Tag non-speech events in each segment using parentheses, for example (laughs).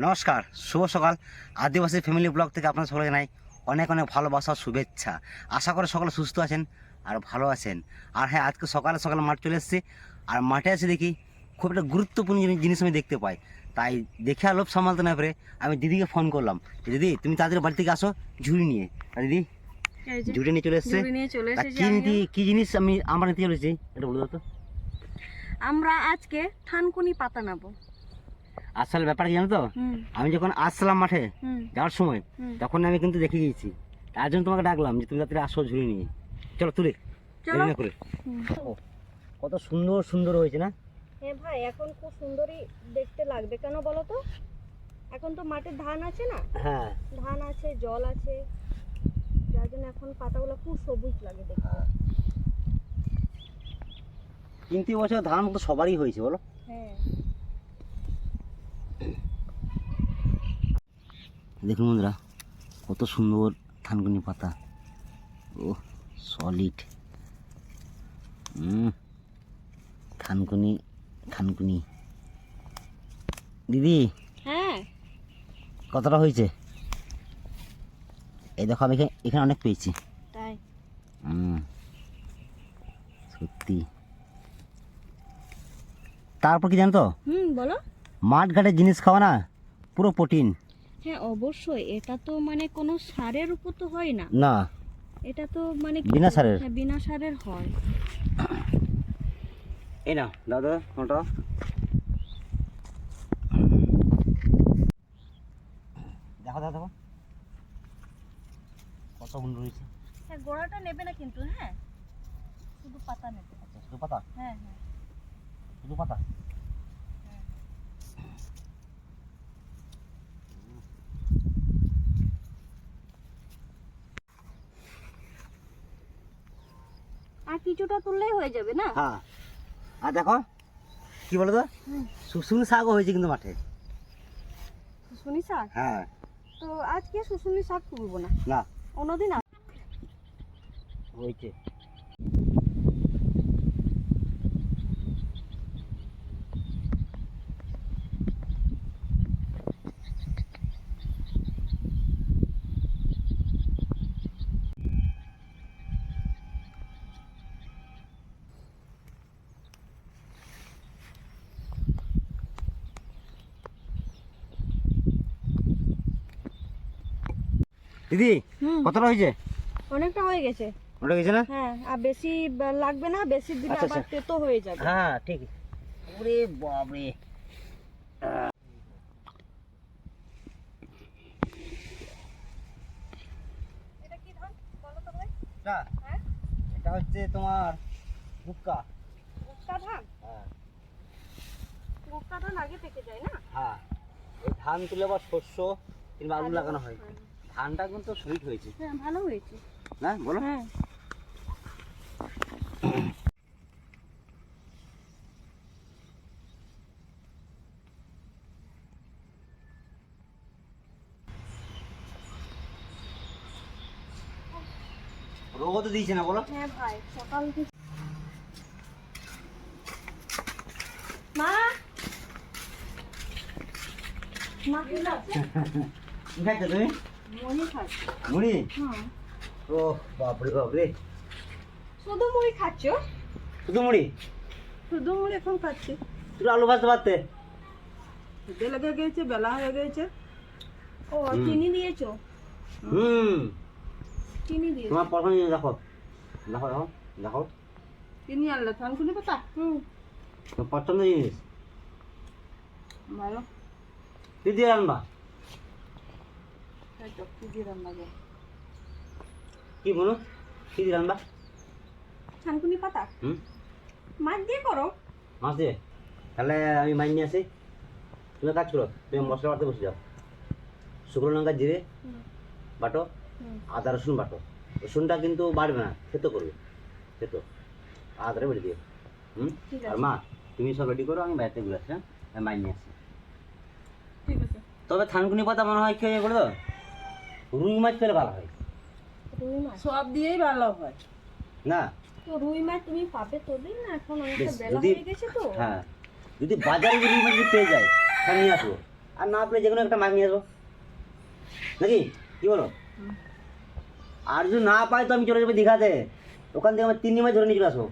নমস্কার শুভ সকাল। আদিবাসী family blog থেকে আপনার সকলে জানাই অনেক অনেক ভালোবাসা শুভেচ্ছা। আশা করে সকলে সুস্থ আছেন আর ভালো আছেন। আর হ্যাঁ আজকে সকালে সকালে মাঠ চলে এসেছি। আর মাঠে এসে দেখি খুব একটা গুরুত্বপূর্ণ জিনিস- আমি দেখতে পাই। তাই দেখে আর লোভ সামালতে না পেরে আমি দিদিকে ফোন করলাম দিদি তুমি তাদের বাড়ি থেকে আসো ঝুড়ি নিয়ে। আর দিদি ঝুড়ি নিয়ে চলে এসছে। কি। নীতি কি জিনিস আমি আমার নিতে চলেছি? এটা বলে দাও তো। আমরা আজকে থানকুনি পাতা নেব। আসল ব্যাপার কি জানো তো? আমি যখন আসলাম মাঠে যাওয়ার সময় তখন আমি কিন্তু দেখে গিয়েছি। তার জন্য তোমাকে ডাকলাম যে তুমি তাড়াতাড়ি আসো ঝুড়ি নিয়ে। চলো তুলে না করে? কত সুন্দর সুন্দর হয়েছে না? হ্যাঁ ভাই এখন খুব সুন্দরই দেখতে লাগবে। কেন বলো তো? এখন তো মাঠে ধান আছে না? হ্যাঁ। ধান আছে জল আছে। যার জন্য এখন পাতাগুলো খুব সবুজ লাগে দেখতে। কিন্তু বছর ধান তো সবারই হয়েছে বলো। হ্যাঁ। দেখুন বন্ধুরা কত সুন্দর থানকুনি পাতা। ও সলিড থানকুনি থানকুনি। দিদি হ্যাঁ। কতটা হয়েছে? এই দেখো আমি এখানে- অনেক পেয়েছি। তাই। সত্যি। তারপর কি জানো তো হুম বলো। মাঠ ঘাটের জিনিস খাওয়া না পুরো প্রোটিন। হ্যাঁ অবশ্যই। এটা তো মানে কোনো সারের উপর তো হয় না। না। এটা তো মানে বিনা সারের? হ্যাঁ, বিনা সারের হয়। এই না দাদা কোনটা দেখো দেখো দেখো। কত সুন্দর হয়েছে হ্যাঁ গোড়াটা নেবে না কিন্তু হ্যাঁ? শুধু পাতা নেবে। আচ্ছা শুধু পাতা? হ্যাঁ হ্যাঁ। শুধু পাতা? আর কিছুটা তুললেই হয়ে যাবে না? হ্যাঁ। আর দেখো কি বলো তো। শুশুনি শাকও হয়েছে কিন্তু মাঠে। শুশুনি শাক? হ্যাঁ। তো আজকে শুশুনি শাক তুলবো না। না। অন্যদিন হয়েছে। দিদি কতটা হয়েছে? অনেকটা হয়ে গেছে। ওটা গেছে না? হ্যাঁ আর বেশি লাগবে না বেশি দিলে আচ্ছা, আবার আচ্ছা। তেতো হয়ে যাবে। হ্যাঁ ঠিক। ওরে বাবরে এটা হ্যাঁ? এটা হচ্ছে তোমার গুক্কা গুপ্তা ধান? হ্যাঁ। ধান আগে পেকে যায় না? হ্যাঁ ধান তুলে আবার শস্য কিংবা আলু লাগানো হয়। হ্যাঁ। ধানটা কিন্তু সুইট হয়েছে। হ্যাঁ ভালো হয়েছে। না বলো। হ্যাঁ। তো দিয়েছে না বলো। হ্যাঁ ভাই সকাল থেকে মা! মা কি তুমি? মুড়ি খাচ্ছে? মুড়ি? হ্যাঁ ও বাপরে বাপরে। শুধু মুড়ি খাচ্ছ? শুধু মুড়ি? শুধু মুড়ি এখন খাচ্ছি। একটু আলু ভাজতে পারতে খিদে লেগে গেছে বেলা হয়ে গেছে। ও চিনি দিয়েছ? হুম। চিনি দিয়েছ? তোমার জিনিস দেখো। দেখো দেখো দেখো। কিনি আনলে থানকুনি পাতা। হুম। পছন্দ জিনিস ভালো। তুই দিয়ে আনবা। কি করব? কি বলো? কি দিয়ে পাতা। হুম? মাছ দিয়ে করো। মাছ দিয়ে? তাহলে আমি মাছ নিয়ে আসি। তুমি কাজ করো তুমি মশলা বাটতে বসে যাও। শুকনো লঙ্কা জিরে বাটো আদা রসুন বাটো। রসুনটা কিন্তু বাড়বে না খেতো করবে। খেতো আদারে বেটে দিও। হুম? আর মা তুমি সব রেডি করো আমি বাড়িতে ঘুরে আসি হ্যাঁ? মাছ নিয়ে আসি। ঠিক আছে। তবে থানকুনি পাতা মনে হয় খেয়ে বলে তো? রুই মাছ পেলে ভালো হয়। রুই মাছ? সব দিয়েই ভালো হয়। না। তো রুই মাছ তুমি পাবে তো দিন না এখন অনেকটা বেলা হয়ে গেছে তো। হ্যাঁ যদি বাজারে যদি রুই মাছ পেয়ে যায় তাহলে নিয়ে আসব। আর না পেলে যে কোনো একটা মাছ নিয়ে আসব। নাকি? কি বলো? আর যদি না পাই তো আমি চলে যাব দীঘাতে। ওখান থেকে আমার তিন মাছ ধরে নিয়ে চলে আসব।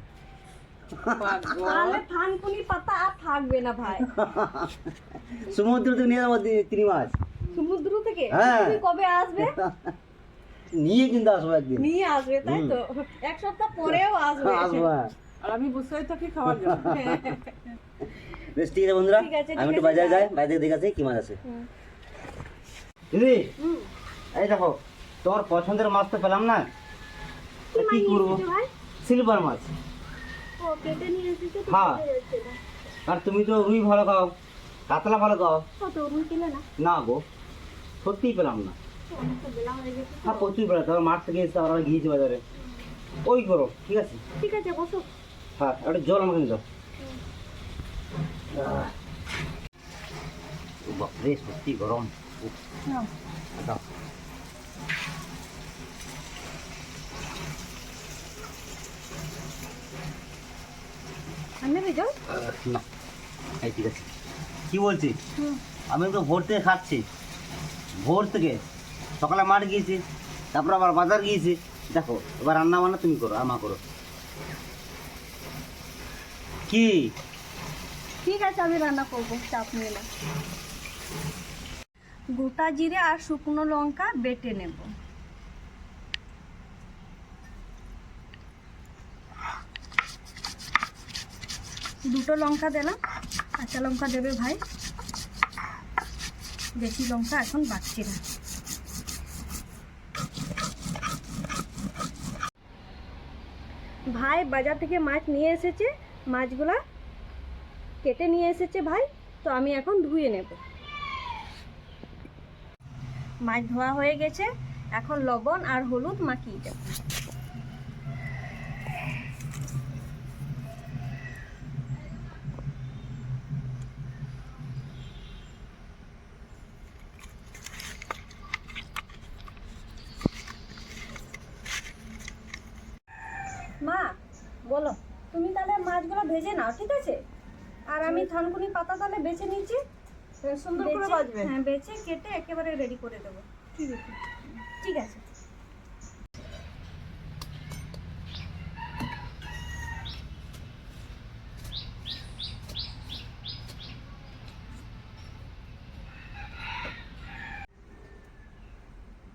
তাহলে থানকুনি পাতা আর থাকবে না ভাই। (laughs) সমুদ্র থেকে নিয়ে যাব তিন মাছ। সমুদ্র থেকে? হ্যাঁ। তুমি কবে আসবে? (laughs) নিয়ে কিন্তু আসব একদিন। নিয়ে আসবে তাই তো? এক সপ্তাহ পরেও আসবে। (laughs) আসব হ্যাঁ। আর আমি বসেই থাকি খাওয়ার জন্য। (laughs) বেশ ঠিক আছে বন্ধুরা। ঠিক আছে, ঠিক আমি একটু আছে, বাজারে যাই থেকে দেখে আসি কি মাছ আছে। হুম। দিদি হুম। এই দেখো তোমার পছন্দের মাছ তো পেলাম না। তা কি করব? সিলভার মাছ। ও নিয়ে এসেছ তো হ্যাঁ। না। আর তুমি তো রুই ভালো খাও কাতলা ভালো খাও। কত রুই কিনে না? না গো। সত্যিই পেলাম না। বেলা হয়ে। হ্যাঁ প্রচুর পেলাম। তারপর মাঠ থেকে এসে আবার গিয়েছি বাজারে। ওই করো ঠিক আছে? ঠিক আছে বসো। হ্যাঁ একটা জল আমাকে দাও। বাপরে সত্যি গরম। দাও। জল? না। এই ঠিক আছে। কি বলছি আমি তো ভোর থেকে খাচ্ছি। ভোর থেকে সকালে মাঠ গিয়েছি, তারপর আবার বাজার গিয়েছি। দেখো, এবার রান্না বান্না তুমি করো, আমা করো। কি? ঠিক আছে, আমি রান্না করব, চাপ নিয়ে না। গোটা জিরে আর শুকনো লঙ্কা বেটে নেব। দুটো লঙ্কা দিলাম, কাঁচা লঙ্কা দেবে ভাই। বেশি লঙ্কা এখন বাড়ছে না। ভাই বাজার থেকে মাছ নিয়ে এসেছে, মাছগুলা কেটে নিয়ে এসেছে ভাই, তো আমি এখন ধুয়ে নেব। মাছ ধোয়া হয়ে গেছে, এখন লবণ আর হলুদ মাখিয়ে দেব। মা বলো তুমি তাহলে মাছগুলো ভেজে নাও ঠিক আছে? আর আমি থানকুনি পাতা তাহলে বেছে নিচ্ছি সুন্দর করে বাজবে হ্যাঁ বেছে কেটে একেবারে রেডি করে দেবো। ঠিক আছে। ঠিক আছে।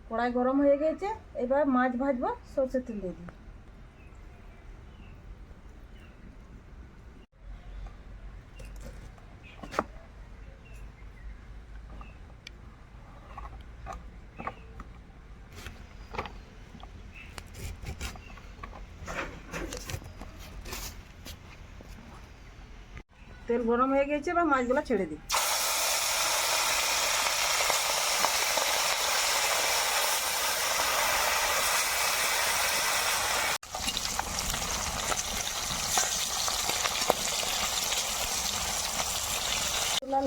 কড়াই গরম হয়ে গেছে এবার মাছ ভাজবো সর্ষে তেল দিয়ে দিই তেল গরম হয়ে গেছে, এবার মাছগুলো ছেড়ে দিই।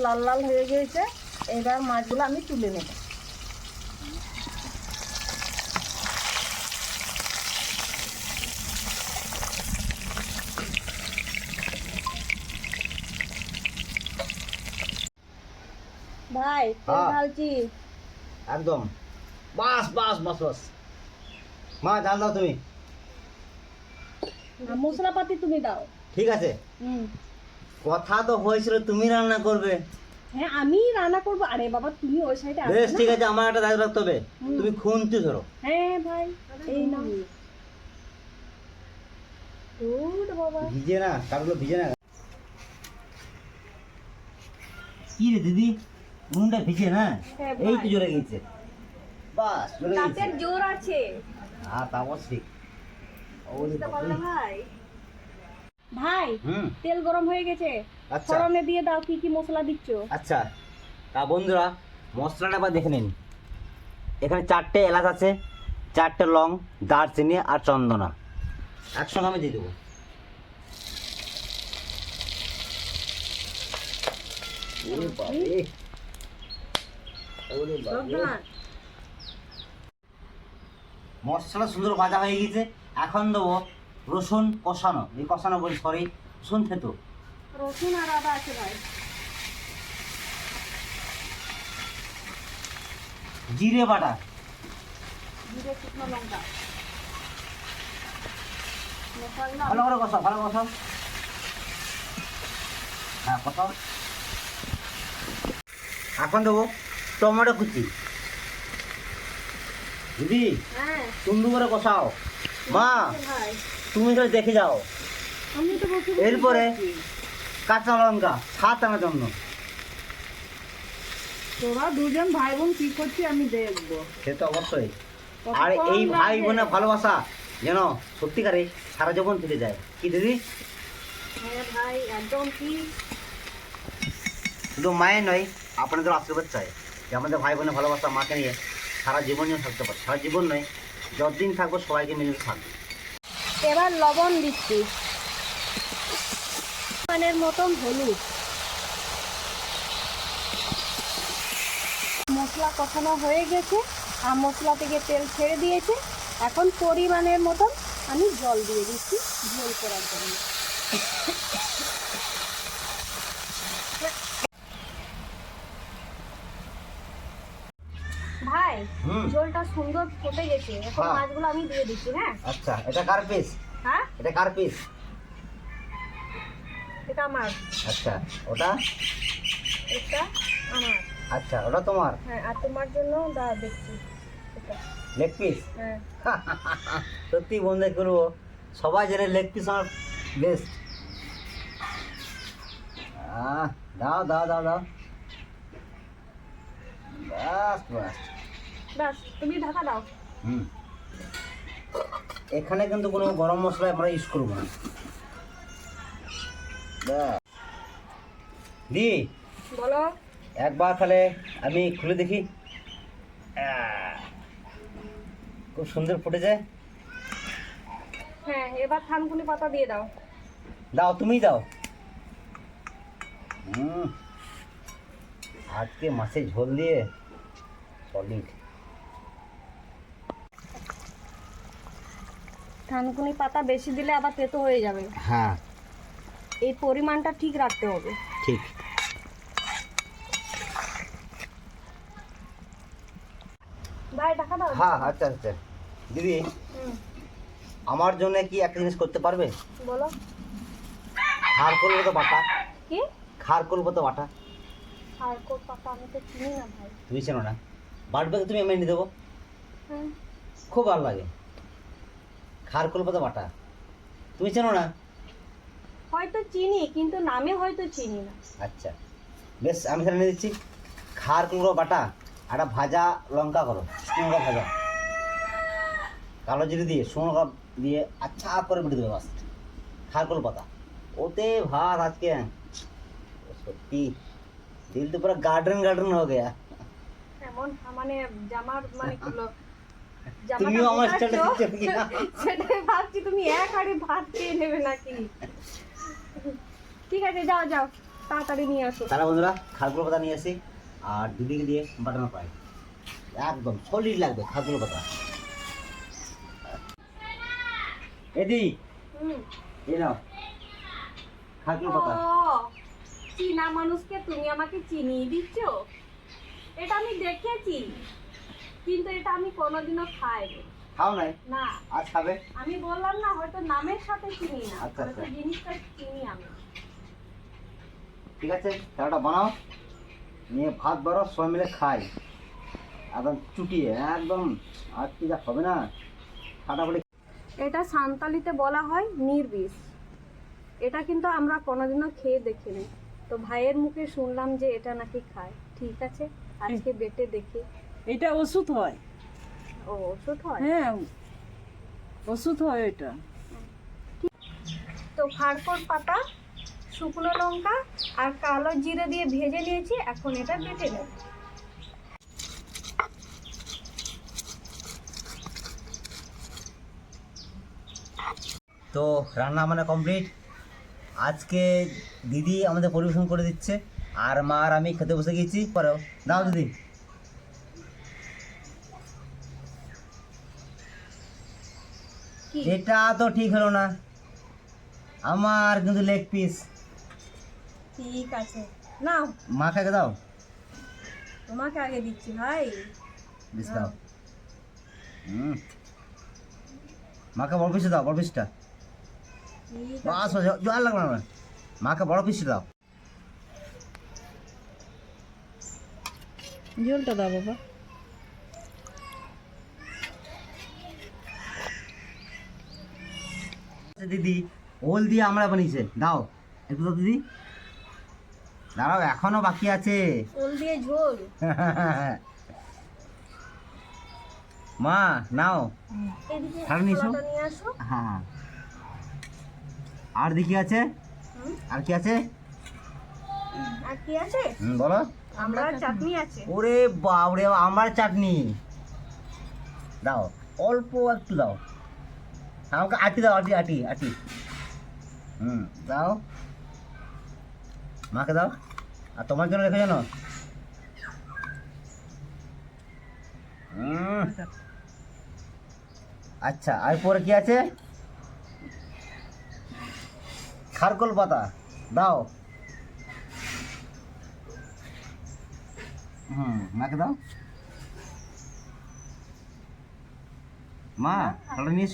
লাল লাল হয়ে গিয়েছে এবার মাছগুলো আমি তুলে নেব। ভাই তেল হ্যাঁ। ঢালছি একদম। বাস বাস বাস বাস। মা জান দাও তুমি। মশলাপাতি তুমি দাও। ঠিক আছে। কথা তো হয়েছিল তুমি রান্না করবে। হ্যাঁ আমি রান্না করব। আরে বাবা তুমি ওই সাইডে বেশ ঠিক আছে আমার একটা দায়িত্ব রাখতে হবে। তুমি খুনতি ধরো। হ্যাঁ ভাই এই না গুড বাবা। ভিজে না কারগুলো ভিজে না। কি রে দিদি? ভিজে না? হ্যাঁ, এই তো জ্বলে গেছে। বাস জ্বলে গেছে। জোর আছে। হ্যাঁ তা অবশ্যই। বুঝতে পারলে ভাই। ভাই তেল গরম হয়ে গেছে। আচ্ছা। ফোড়নে দিয়ে দাও কি কি মশলা দিচ্ছ? আচ্ছা। তা বন্ধুরা মশলাটা একবার দেখে নিন। এখানে চারটে এলাচ আছে চারটে লং দারচিনি আর চন্দনা। একসঙ্গে আমি দিয়ে দেবো। মশলা সুন্দর ভাজা হয়ে গেছে। এখন দেবো রসুন কষানো। এই কষানো বলি সরি রসুন থেতো। রসুন আর আদা আছে ভাই। জিরে বাটা। জিরে শুকনো লঙ্কা। ভালো করে কষাও ভালো কষাও। হ্যাঁ কষাও। এখন দেবো টমেটো কুচি। দিদি হ্যাঁ। সুন্দর করে কষাও। মা তুমি তো দেখে যাও। এরপরে কাঁচা লঙ্কা সাত আনার জন্য। তোরা দুজন ভাই বোন কি করছি আমি দেখব। সে তো অবশ্যই আর এই ভাই বোনের ভালোবাসা যেন সত্যিকারে সারা জীবন থেকে যায়। কি দিদি? হ্যাঁ ভাই একদম কি শুধু মায়ের নয় আপনাদের আশীর্বাদ চাই। যে আমাদের ভাই বোনের ভালোবাসা মাকে নিয়ে সারা জীবন যেন থাকতে পারে। সারা জীবন নয়, যতদিন থাকব সবাইকে মিলে থাকবে। এবার লবণ দিচ্ছি। মানের মতন হলুদ। মশলা কষানো হয়ে গেছে, আর মশলা থেকে তেল ছেড়ে দিয়েছে। এখন পরিমাণের মতন আমি জল দিয়ে দিচ্ছি, ঝোল করার জন্য ভাই হুম ঝোলটা সুন্দর ফুটে গেছে। এখন হ্যাঁ। মাছগুলো আমি দিয়ে দিচ্ছি হ্যাঁ? আচ্ছা এটা কার পিস হ্যাঁ? এটা কার পিস এটা আমার। আচ্ছা ওটা? এটা আমার। আচ্ছা ওটা তোমার? হ্যাঁ আর তোমার জন্য দা দেখছি। এটা। লেগ পিস হ্যাঁ। (laughs) সত্যি বন্ধু করব সবাই জানে লেগ পিস আমার বেস্ট দাও দাও দাও দাও। বাস বাস ব্যাস তুমি ঢাকা দাও। হুম। এখানে কিন্তু কোনো গরম মশলা আমরা ইউজ করব না। দি বলো। একবার তাহলে আমি খুলে দেখি। খুব সুন্দর ফুটে যায় হ্যাঁ এবার থানকুনি পাতা দিয়ে দাও। দাও তুমি দাও। হুম। আজকে মাছের ঝোল দিয়ে সলিড থানকুনি পাতা বেশি দিলে আবার তেতো হয়ে যাবে। হ্যাঁ। এই পরিমাণটা ঠিক রাখতে হবে। ঠিক। ভাই ঢাকা দাও। হ্যাঁ আচ্ছা আচ্ছা। দিদি আমার জন্য কি একটা জিনিস করতে পারবে? বলো। খার করব তো বাটা। কি? খার করব তো বাটা। আর কোট পাতা আমি তো চিনি না ভাই। তুমি চেনো না। বাটবে তুমি আমি এনে দেবো। হ্যাঁ খুব ভালো লাগে। খার করব তো বাটা তুমি চেনো না? হয়তো চিনি কিন্তু নামে হয়তো চিনি না। আচ্ছা। বেশ আমি তাহলে নিয়ে দিচ্ছি। খার কুমড়ো বাটা একটা ভাজা লঙ্কা করো শুকনো ভাজা। কালো জিরে দিয়ে শুকনো দিয়ে আচ্ছা করে বেটে দেবে বাস খার কুমড়ো পাতা। ওতে ভাত আজকে সত্যি দিল তো পুরো গার্ডেন গার্ডেন হয়ে গেয়া। এমন মানে জামার মানে কি তুমিও আমার? (laughs) সেটাই ভাবছি তুমি এক হাড়ি ভাত খেয়ে নেবে নাকি? ঠিক আছে যাও যাও। তাড়াতাড়ি নিয়ে আসো। তারা বন্ধুরা খারগুলো পাতা নিয়ে আসি। আর দিদিকে দিয়ে বাটানো পাই। একদম সলিড লাগবে খারগুলো পাতা এদি এই নাও। পাতা চীনা মানুষকে তুমি আমাকে চিনিয়ে দিচ্ছ? এটা আমি দেখেছি। কিন্তু এটা আমি কোনোদিনও খাইনি। খাও নাই? না। আজ খাবে? আমি বললাম না হয়তো নামের সাথে চিনি না। আচ্ছা, আচ্ছা। জিনিসটা চিনি আমি। ঠিক আছে তাহলে বানাও। নিয়ে ভাত বারো সবাই মিলে খাই। একদম চুটিয়ে একদম। আর কি যা হবে না? ফাটাফাটি। এটা সান্তালিতে বলা হয় নির্বিষ। এটা কিন্তু আমরা কোনোদিনও খেয়ে দেখিনি। তো ভাইয়ের মুখে শুনলাম যে এটা নাকি খায়। ঠিক আছে? আজকে বেটে দেখি। এটা ওষুধ হয়। ও ওষুধ হয়? হ্যাঁ ওষুধ হয় এটা। তো খারকোট পাতা শুকনো লঙ্কা আর কালো জিরে দিয়ে ভেজে নিয়েছি এখন এটা বেটে নেব। তো রান্না মানে কমপ্লিট। আজকে দিদি আমাদের পরিবেশন করে দিচ্ছে আর মা আর আমি খেতে বসে গেছি। পরেও দাও দিদি। এটা তো ঠিক হলো না। আমার কিন্তু লেগ পিস ঠিক আছে। নাও। মা খাকে দাও। তোমাকে আগে দিচ্ছি ভাই। পিস দাও। হুম। মাকে বড় পিস দাও বড় পিসটা ঠিক বাস জল লাগবে না। মাকে বড় পিস দাও। ঝোলটা দাও বাবা। দিদি। ওল দিয়ে আমরা বানিয়েছে। দাও। একটু দাও দিদি। দাঁড়াও এখনও বাকি আছে। ওল দিয়ে ঝোল। (laughs) মা নাও। ছাড়? থালাটা আসো। হ্যাঁ আর দেখি আছে? আর কি আছে? আর কি আছে? হুম, বলো। আমরা চাটনি আছে। ওরে বাবরে আমার চাটনি। দাও অল্প একটু দাও। আমাকে আটি দাও আটি আটি আটি হুম দাও মাকে দাও আর তোমার জন্য রেখে জানো আচ্ছা আর পরে কি আছে খারকোল পাতা দাও হুম মাকে দাও মা তাহলে নিয়ে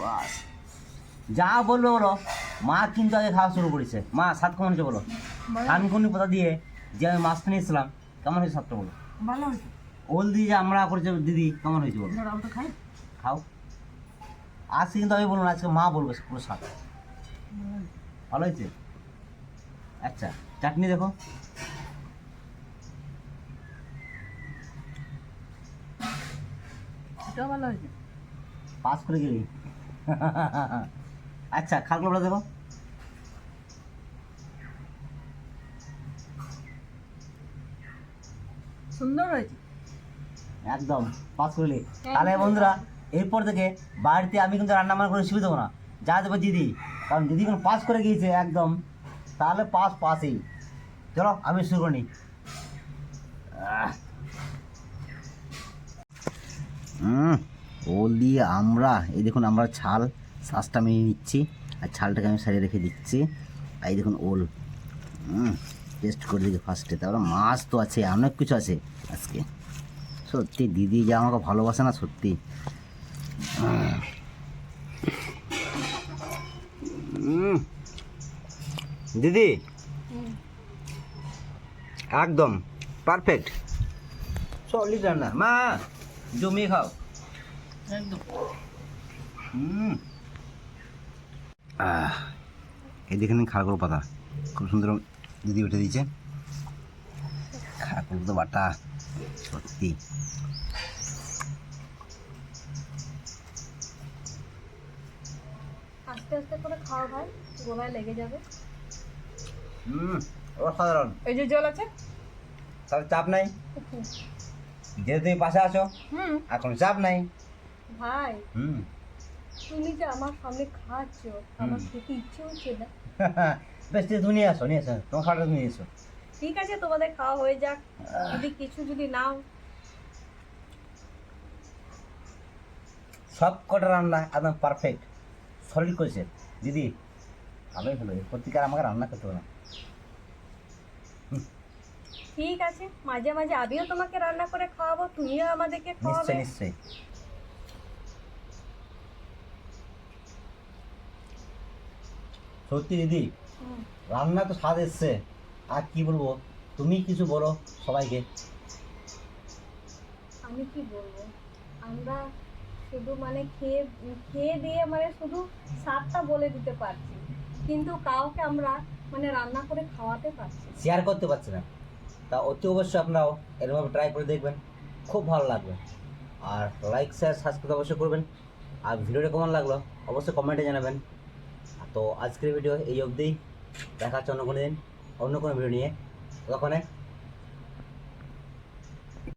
বাস। যা বলল বলো মা কিন্তু আগে খাওয়া শুরু করেছে। মা সাত কেমন হয়েছে বলো? কানকুনি পাতা দিয়ে যে আমি মাছটা নিয়েছিলাম কেমন হয়েছে সাতটা বলো। ভালো হয়েছে। ওল দিয়ে যে আমরা করেছে দিদি কেমন হয়েছে বলো। খাই। খাও। আজকে কিন্তু আমি বলব না আজকে মা বলবে পুরো সাত। ভালো হয়েছে। আচ্ছা চাটনি দেখো। ভালো হয়েছে। পাস করে গেলি আচ্ছা খালগুলো দেখো সুন্দর হয়েছে। একদম পাস করলি। তাহলে বন্ধুরা এরপর থেকে বাড়িতে আমি কিন্তু রান্না বান্না করে দেবো না। যা দেবো দিদি। কারণ দিদি কোনো পাস করে গিয়েছে একদম। তাহলে পাস পাসেই। চলো আমি শুরু করি। ওল দিয়ে আমরা, এই দেখুন আমরা ছাল, শ্বাসটা আমি নিচ্ছি, আর ছালটাকে আমি সারিয়ে রেখে দিচ্ছি। আর এই দেখুন ওল। টেস্ট করে দিচ্ছি ফার্স্টে তারপরে মাছ তো আছে, অনেক কিছু আছে আজকে। সত্যি, দিদি যে আমাকে ভালোবাসে না, সত্যি। দিদি? একদম পারফেক্ট সলিড রান্না। মা জমিয়ে খাও। একদম। হুম। আহ এই পাতা খুব সুন্দর দিদি উঠে দিয়েছে। খারকর তো বাটা সত্যি। আস্তে আস্তে করে খাওয়া ভাই গোলায় লেগে যাবে। হুম অসাধারণ। এই যে জল আছে? তাহলে চাপ নাই। যেহেতু তুমি পাশে আছো হুম। আর কোনো চাপ নাই। ভাই হুম। তুমি যে আমার সামনে খাচ্ছ আমার খেতে ইচ্ছে হচ্ছে না। (laughs) বেশ তুমি নিয়ে আসো নিয়ে আসো তোমার খাওয়াটা নিয়ে এসো। ঠিক আছে তোমাদের খাওয়া হয়ে যাক। যদি কিছু যদি নাও। সব কটা রান্না একদম পারফেক্ট সলিড করেছে। দিদি ভালোই হলো প্রতিকার আমাকে রান্না করতে হবে না। ঠিক আছে মাঝে মাঝে আমিও তোমাকে রান্না করে খাওয়াবো তুমিও আমাদেরকে খাওয়াবে। নিশ্চয় নিশ্চয়ই। সত্যি দিদি। রান্না তো স্বাদ এসছে। আর কি বলব তুমি কিছু বলো সবাইকে। আমি কি বলব? আমরা শুধু মানে খেয়ে খেয়ে দিয়ে মানে শুধু স্বাদটা বলে দিতে পারছি। কিন্তু কাউকে আমরা মানে রান্না করে খাওয়াতে পারছি শেয়ার করতে পারছি না। তা অতি অবশ্যই আপনারাও এরকমভাবে ট্রাই করে দেখবেন। খুব ভালো লাগবে। আর লাইক শেয়ার সাবস্ক্রাইব অবশ্যই করবেন। আর ভিডিওটা কেমন লাগল অবশ্যই কমেন্টে জানাবেন। তো আজকের ভিডিও এই অবধি। দেখা হচ্ছে অন্য কোনো দিন, অন্য কোনো ভিডিও নিয়ে। ততক্ষণে